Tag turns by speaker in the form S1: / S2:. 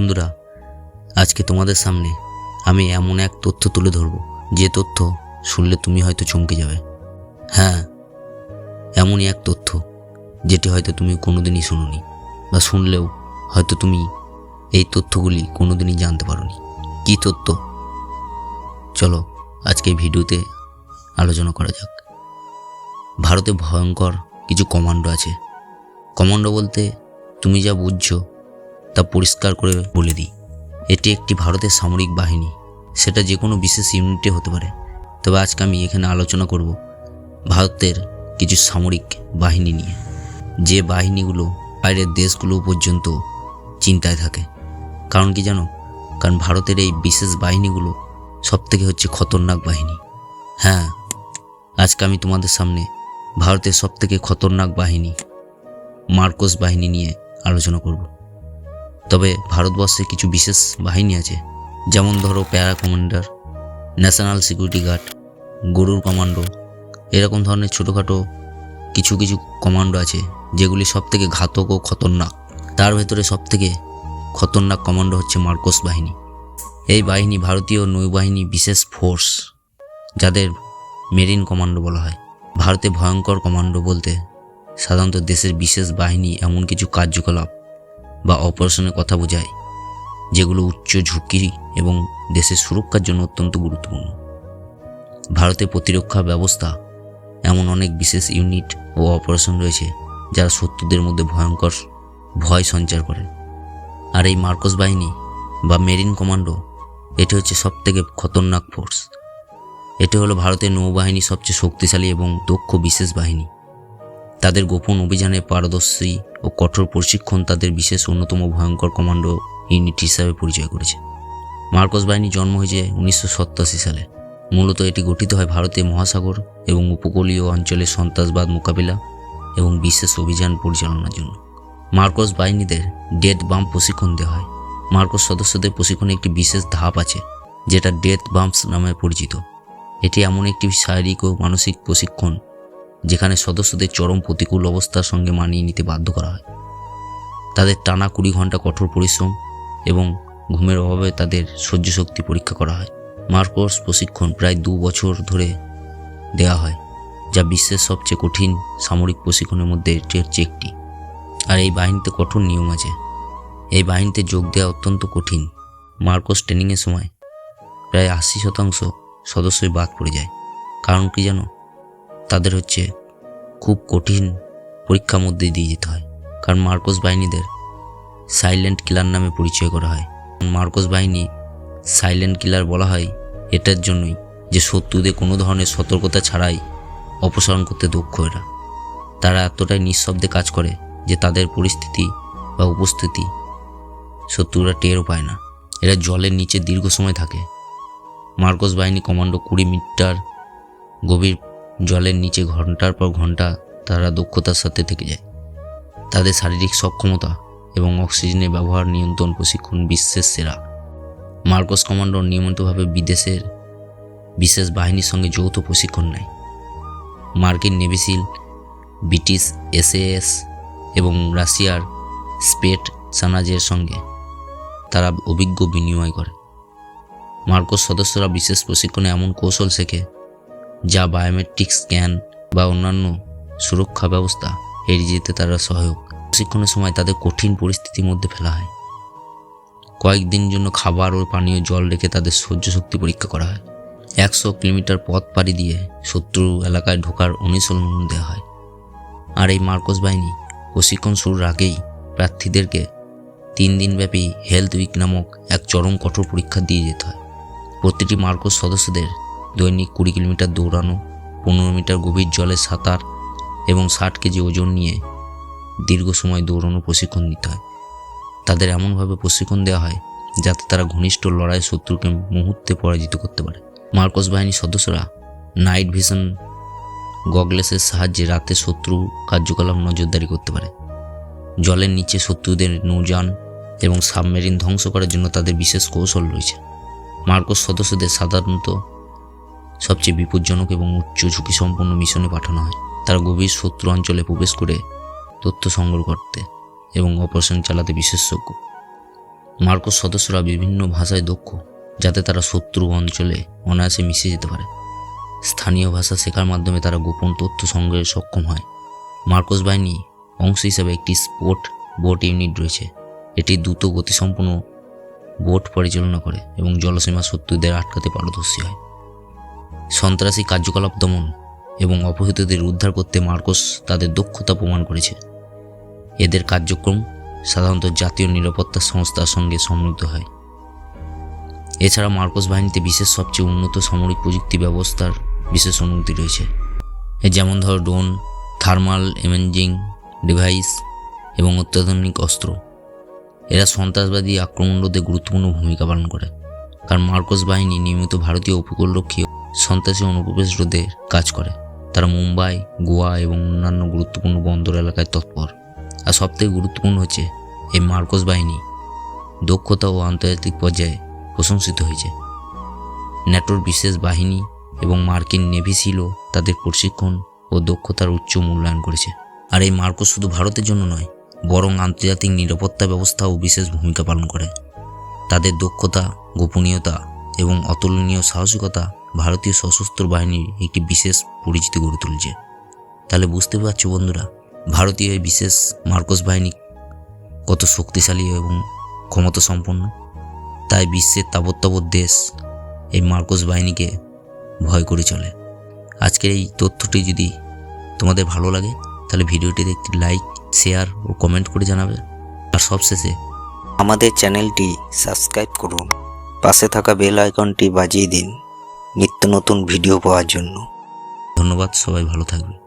S1: বন্ধুরা, আজকে তোমাদের সামনে আমি এমন এক তথ্য তুলে ধরব। যে তথ্য শুনলে তুমি হয়তো চমকে যাবে। হ্যাঁ এমনই এক তথ্য, যেটি হয়তো তুমি কোনোদিনই শুনোনি বা শুনলেও হয়তো তুমি এই তথ্যগুলি কোনোদিনই জানতে পারোনি। কী তথ্য? চলো আজকে ভিডিওতে আলোচনা করা যাক। ভারতে ভয়ঙ্কর কিছু কমান্ডো আছে। কমান্ডো বলতে তুমি যা বুঝছ তা পরিষ্কার করে বলে দিই। এটি একটি ভারতের সামরিক বাহিনী। সেটা যে কোনো বিশেষ ইউনিটে হতে পারে। তবে আজকে আমি এখানে আলোচনা করব ভারতের কিছু সামরিক বাহিনী নিয়ে। যে বাহিনীগুলো বাইরের দেশগুলো পর্যন্ত চিন্তায় থাকে। কারণ কি জানো? কারণ ভারতের এই বিশেষ বাহিনীগুলো সব থেকে হচ্ছে খতরনাক বাহিনী। হ্যাঁ আজকে আমি তোমাদের সামনে ভারতের সব থেকে খতরনাক বাহিনী, মার্কোস বাহিনী নিয়ে আলোচনা করব। তবে ভারতবর্ষে কিছু বিশেষ বাহিনী আছে, যেমন ধরো para commander, national security guard, গরুর কমান্ডো, এরকম ধরনের ছোটোখাটো কিছু কিছু কমান্ডো আছে, যেগুলি সব থেকে ঘাতক ও খতরনাক। তার ভেতরে সব থেকে খতরনাক কমান্ডো হচ্ছে মার্কোস বাহিনী। এই বাহিনী ভারতীয় নৌবাহিনী বিশেষ ফোর্স, যাদের মেরিন কমান্ডো বলা হয়। ভারতে ভয়ঙ্কর কমান্ডো বলতে সাধারণত দেশের বিশেষ বাহিনী এমন কিছু কার্যকলাপ বা অপারেশনের কথা বোঝায়, যেগুলো উচ্চ ঝুঁকি এবং দেশের সুরক্ষার জন্য অত্যন্ত গুরুত্বপূর্ণ। ভারতের প্রতিরক্ষা ব্যবস্থা এমন অনেক বিশেষ ইউনিট ও অপারেশন রয়েছে, যারা শত্রুদের মধ্যে ভয়ঙ্কর ভয় সঞ্চার করে। আর এই মার্কস বাহিনী বা মেরিন কমান্ডো, এটি হচ্ছে সবথেকে খতরনাক ফোর্স। এটি হলো ভারতের নৌবাহিনী সবচেয়ে শক্তিশালী এবং দক্ষ বিশেষ বাহিনী। তাদের গোপন অভিযানে পারদর্শী ও কঠোর প্রশিক্ষণ তাদের বিশেষ অন্যতম ভয়ঙ্কর কমান্ডো ইউনিট হিসাবে পরিচয় করেছে। মার্কস বাহিনীর জন্ম হয়েছে উনিশশো সাতাশি সালে। মূলত এটি গঠিত হয় ভারতীয় মহাসাগর এবং উপকূলীয় অঞ্চলের সন্ত্রাসবাদ মোকাবিলা এবং বিশেষ অভিযান পরিচালনার জন্য। মার্কস বাহিনীদের ডেথ বাম প্রশিক্ষণ দেওয়া হয়। মার্কস সদস্যদের প্রশিক্ষণে একটি বিশেষ ধাপ আছে, যেটা ডেথ বাম্পস নামে পরিচিত। এটি এমন একটি শারীরিক ও মানসিক প্রশিক্ষণ যেখানে সদস্যদের চরম প্রতিকূল অবস্থার সঙ্গে মানিয়ে নিতে বাধ্য করা হয়। তাদের টানা কুড়ি ঘণ্টা কঠোর পরিশ্রম এবং ঘুমের অভাবে তাদের সহ্য শক্তি পরীক্ষা করা হয়। মার্কোস প্রশিক্ষণ প্রায় দু বছর ধরে দেওয়া হয়, যা বিশ্বের সবচেয়ে কঠিন সামরিক প্রশিক্ষণের মধ্যে এটি হচ্ছে একটি। আর এই বাহিনীতে কঠোর নিয়ম আছে। এই বাহিনীতে যোগ দেওয়া অত্যন্ত কঠিন। মার্কোস ট্রেনিংয়ের সময় প্রায় আশি শতাংশ সদস্যই বাদ পড়ে যায়। কারণ কি জানো? তাদের হচ্ছে খুব কঠিন পরীক্ষার মধ্যে দিয়ে যেতে হয়। কারণ মার্কোস বাহিনীদের সাইলেন্ট কিলার নামে পরিচয় করা হয়। মার্কোস বাহিনী সাইলেন্ট কিলার বলা হয় এটার জন্যই যে শত্রুদের কোনো ধরনের সতর্কতা ছাড়াই অপসারণ করতে দক্ষ এরা। তারা এতটাই নিঃশব্দে কাজ করে যে তাদের পরিস্থিতি বা উপস্থিতি শত্রুরা টেরও পায় না। এরা জলের নিচে দীর্ঘ সময় থাকে। মার্কোস বাহিনী কমান্ডো কুড়ি মিটার গভীর জলের নিচে ঘণ্টার পর ঘণ্টা তারা দক্ষতার সাথে থেকে যায়। তাদের শারীরিক সক্ষমতা এবং অক্সিজেনের ব্যবহার নিয়ন্ত্রণ প্রশিক্ষণ বিশ্বের সেরা। মার্কোস কমান্ডো নিয়মিতভাবে বিদেশের বিশেষ বাহিনীর সঙ্গে যৌথ প্রশিক্ষণ নেয়। মার্কিন নেভিসিল ব্রিটিশ এসএএস এবং রাশিয়ার স্পেট সানাজের সঙ্গে তারা অভিজ্ঞ বিনিময় করে। মার্কোস সদস্যরা বিশেষ প্রশিক্ষণে এমন কৌশল শেখে যা বায়োমেট্রিক স্ক্যান বা অন্যান্য সুরক্ষা ব্যবস্থা এড়িয়ে যেতে তারা সহায়ক। প্রশিক্ষণের সময় তাদের কঠিন পরিস্থিতির মধ্যে ফেলা হয়। কয়েকদিন জন্য খাবার ও পানীয় জল রেখে তাদের সহ্য শক্তি পরীক্ষা করা হয়। একশো কিলোমিটার পথ পাড়ি দিয়ে শত্রু এলাকায় ঢোকার অনুশীলন দেওয়া হয়। আর এই মার্কস বাহিনী প্রশিক্ষণ শুরুর আগেই প্রার্থীদেরকে তিন দিনব্যাপী হেলথ উইক নামক এক চরম কঠোর পরীক্ষা দিয়ে যেতে হয়। প্রতিটি মার্কস সদস্যদের দৈনিক কুড়ি কিলোমিটার দৌড়ানো, পনেরো মিটার গভীর জলে সাঁতার এবং ষাট কেজি ওজন নিয়ে দীর্ঘ সময় দৌড়ানো প্রশিক্ষণ দিতে হয়। তাদের এমনভাবে প্রশিক্ষণ দেওয়া হয় যাতে তারা ঘনিষ্ঠ লড়াই শত্রুকে মুহূর্তে পরাজিত করতে পারে। মার্কস বাহিনীর সদস্যরা নাইট ভিশন গগলেসের সাহায্যে রাতে শত্রু কার্যকলাপ নজরদারি করতে পারে। জলের নিচে শত্রুদের নৌযান এবং সাবমেরিন ধ্বংস করার জন্য তাদের বিশেষ কৌশল রয়েছে। মার্কস সদস্যদের সাধারণত সবচেয়ে বিপজ্জনক এবং উচ্চ ঝুঁকি সম্পন্ন মিশনে পাঠানো হয়। তারা গভীর শত্রু অঞ্চলে প্রবেশ করে তথ্য সংগ্রহ করতে এবং অপারেশন চালাতে বিশেষজ্ঞ। মার্কোস সদস্যরা বিভিন্ন ভাষায় দক্ষ, যাতে তারা শত্রু অঞ্চলে অনায়াসে মিশে যেতে পারে। স্থানীয় ভাষা শেখার মাধ্যমে তারা গোপন তথ্য সংগ্রহে সক্ষম হয়। মার্কোস বাহিনী অংশ হিসাবে একটি স্পোর্ট বোট ইউনিট রয়েছে। এটি দ্রুত গতিসম্পন্ন বোট পরিচালনা করে এবং জলসীমা শত্রুদের আটকাতে পারদর্শী হয়। সন্ত্রাসী কার্যকলাপ দমন এবং অপহৃতদের উদ্ধার করতে মার্কোস তাদের দক্ষতা প্রমাণ করেছে। এদের কার্যক্রম সাধারণত জাতীয় নিরাপত্তা সংস্থার সঙ্গে সম্মিলিত হয়। এছাড়া মার্কোস বাহিনীতে বিশেষ সবচেয়ে উন্নত সামরিক প্রযুক্তি ব্যবস্থার বিশেষ অনুমতি রয়েছে। যেমন ধর ড্রোন, থার্মাল ইমেজিং ডিভাইস এবং অত্যাধুনিক অস্ত্র। এরা সন্ত্রাসবাদী আক্রমণ রোধে গুরুত্বপূর্ণ ভূমিকা পালন করে। কারণ মার্কোস বাহিনী নিয়মিত ভারতীয় উপকূলরক্ষী সন্ত্রাসী অনুপ্রবেশ রোধে কাজ করে। তারা মুম্বাই, গোয়া এবং অন্যান্য গুরুত্বপূর্ণ বন্দর এলাকায় তৎপর। আর সবথেকে গুরুত্বপূর্ণ হচ্ছে, এই মার্কোস বাহিনী দক্ষতা ও আন্তর্জাতিক পর্যায়ে প্রশংসিত হয়েছে। ন্যাটোর বিশেষ বাহিনী এবং মার্কিন নেভি ছিল তাদের প্রশিক্ষণ ও দক্ষতার উচ্চ মূল্যায়ন করেছে। আর এই মার্কোস শুধু ভারতের জন্য নয়, বরং আন্তর্জাতিক নিরাপত্তা ব্যবস্থাও বিশেষ ভূমিকা পালন করে। তাদের দক্ষতা, গোপনীয়তা এবং অতুলনীয় সাহসিকতা ভারতীয় সশস্ত্র বাহিনীর একটি বিশেষ পরিচিতি গড়ে তুলছে। তাহলে বুঝতে পারছ বন্ধুরা, ভারতীয় এই বিশেষ মার্কোস বাহিনী কত শক্তিশালী এবং ক্ষমতা সম্পন্ন তাই বিশ্বের তাবৎ দেশ এই মার্কোস বাহিনীকে ভয় করে চলে। আজকের এই তথ্যটি যদি তোমাদের ভালো লাগে, তাহলে ভিডিওটিতে একটি লাইক, শেয়ার ও কমেন্ট করে জানাবে। আর সবশেষে
S2: আমাদের চ্যানেলটি সাবস্ক্রাইব করুন। পাশে থাকা বেল আইকনটি বাজিয়ে দিন। নিত্য নতুন ভিডিও পাওয়ার জন্য।
S1: ধন্যবাদ সবাই ভালো থাকবে